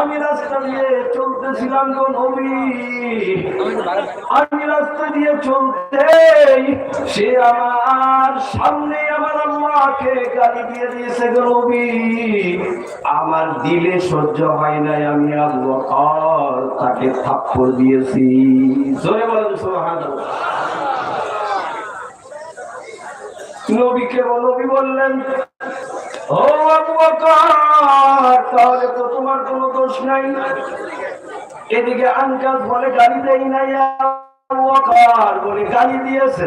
আমি রাস্তা দিয়ে চলতেছিলাম গো নবী। আমি রাস্তা দিয়ে চলতেই সে আমার সামনে আমার আল্লাহকে গালি দিয়ে দিয়েছে গো নবী। আমার দিলে সহ্য হয় নাই, আমি আল্লাহ তাকে থাপ্পড় দিয়েছি। জোরে বলেন, সুবহানাল্লাহ। নবীকে নবী বললেন ও তাহলে তো তোমার কোনো দোষ নাই। এদিকে আঙ্কাল বলে, গালি দেয় নাই বলে, গালি দিয়েছে।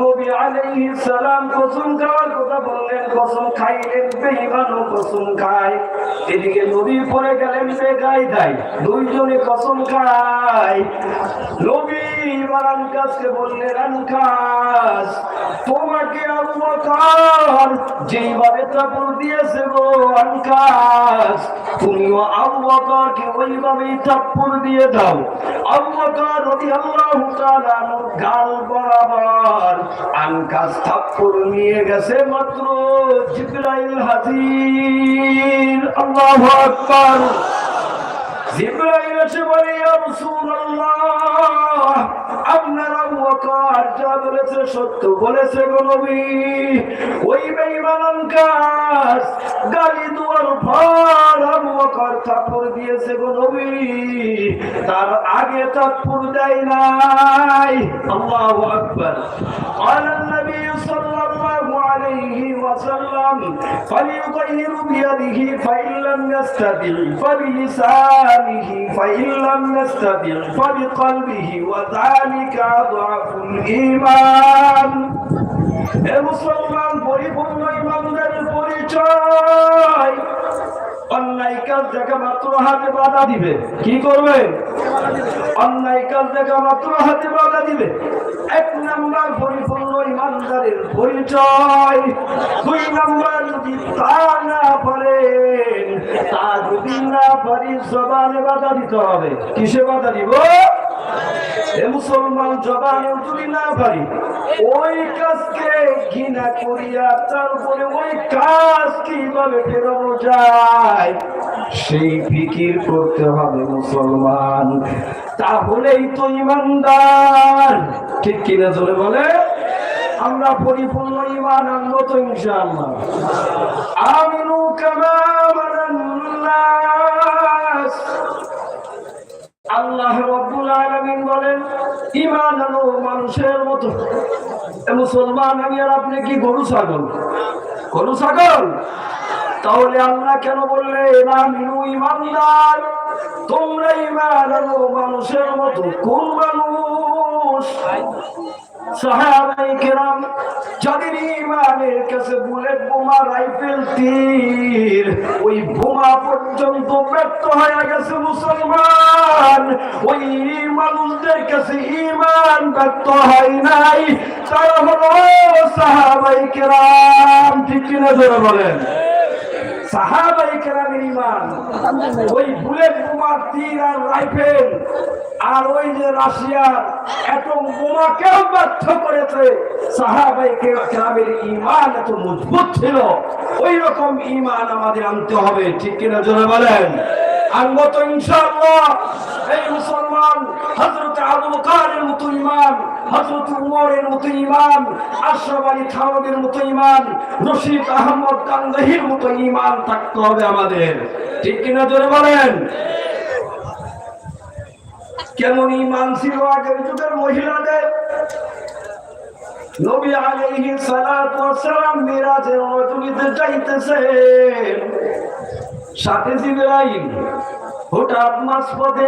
নবী আলাইহিস সালাম কসম খাওয়ার কথা বললেন, কসম খাইলেন বেঈমানও কসম খায়। এদিকে নবী পরে গেলেন বেগাই দুইজনে কসম খায়। নবী আনকাসকে বললেন তোমাকে আবু বকর যেইভাবে তাপুর দিয়েছে গো আনকাস তুমিও আবু বকরকে ওইভাবেই তাপুর দিয়ে দাও। আবু বকর রাদিয়াল্লাহু তাআলা গাল বরাবর আনকাস থাপ্পড় নিয়ে গেছে মাত্র জিব্রাইল হাজির। আল্লাহ আকবার। জিব্রাইল এসে বলে আপনারা ওই বেঈমান কাজ দুয়ার ভর আবু বকর দিয়েছে গো নবী। তার আগে থাপ্পড় দেয় নাই। আল্লাহু আকবার। আলান عليه وسلم. فليطهر بيده فإن لم يستطع فبلسانه فإن لم يستطع فبقلبه وذلك أضعف الإيمان. এ কাজ দেখা মাত্র হাতে বাধা দিবে। কি করবে? পরিচয়। দুই নাম্বার যদি তা না পারেন তা যদি পারি বাধা দিতে হবে। কিসে বাধা দিব? এ মুসলমান জবানেও যদি না পারি ওই কাজকে ঘৃণা করিয়া তারপরে ওই কাজ কীভাবে ফেরানো যায়? সেই ফিকির করতে হবে মুসলমান। তাহলেই তো ইমানদার। ঠিক কিনা চলে বলে? আমরা পরিপূর্ণ ইমান আনব তো ইনশাআল্লাহ। আমিনু কামা আমানান্নাস আল্লাহ রব্বুল আলামিন বলেন, ঈমান আনো মানুষের মতো। মুসলমান, আমি আর আপনি কি গরু, ছাগল? গরু, ছাগল? তাহলে আল্লাহ কেন বললেন আমিনু ইমানদার তোমরা ইমান আনো মানুষের মতো, কোন মানুষ? সাহাবাই কেরাম, যাদের ইমানের কাছে বুলেট বোমা, রাইফেল, তীর, ওই বোমা পর্যন্ত ব্যর্থ হয়ে গেছে মুসলমান। ওই মানুষদের কাছে ইমান ব্যর্থ হয় নাই। তারা হলো সাহাবাই কেরাম। ঠিক কিনা ধরে বলেন? ইমান আর ওই যে ব্যর্থ করেছে। সাহাবাই ইমান এত মজবুত ছিল। ওই রকম ইমান আমাদের আনতে হবে। ঠিক কিনা জোরে বলেন? আনব তো ইনশাআল্লাহ। এই মুসলমান, হযরত আবু বকরের মতো ইমান হযরত উমরের মতো ইমান আশরাফ আলী থানবীর মতো ইমান রশিদ আহমদ কান্দাহির মতো ইমান থাকতে হবে আমাদের। ঠিক কিনা জোরে বলেন? কেমন ইমান ছিল আগের যুগের মহিলাদের? নবী আলাইহিস সালাতু ওয়াস সালাম মিরাজে রজনীতে যাইতেছেন। সাথে জিবরাইল হঠাৎ মাঝপথে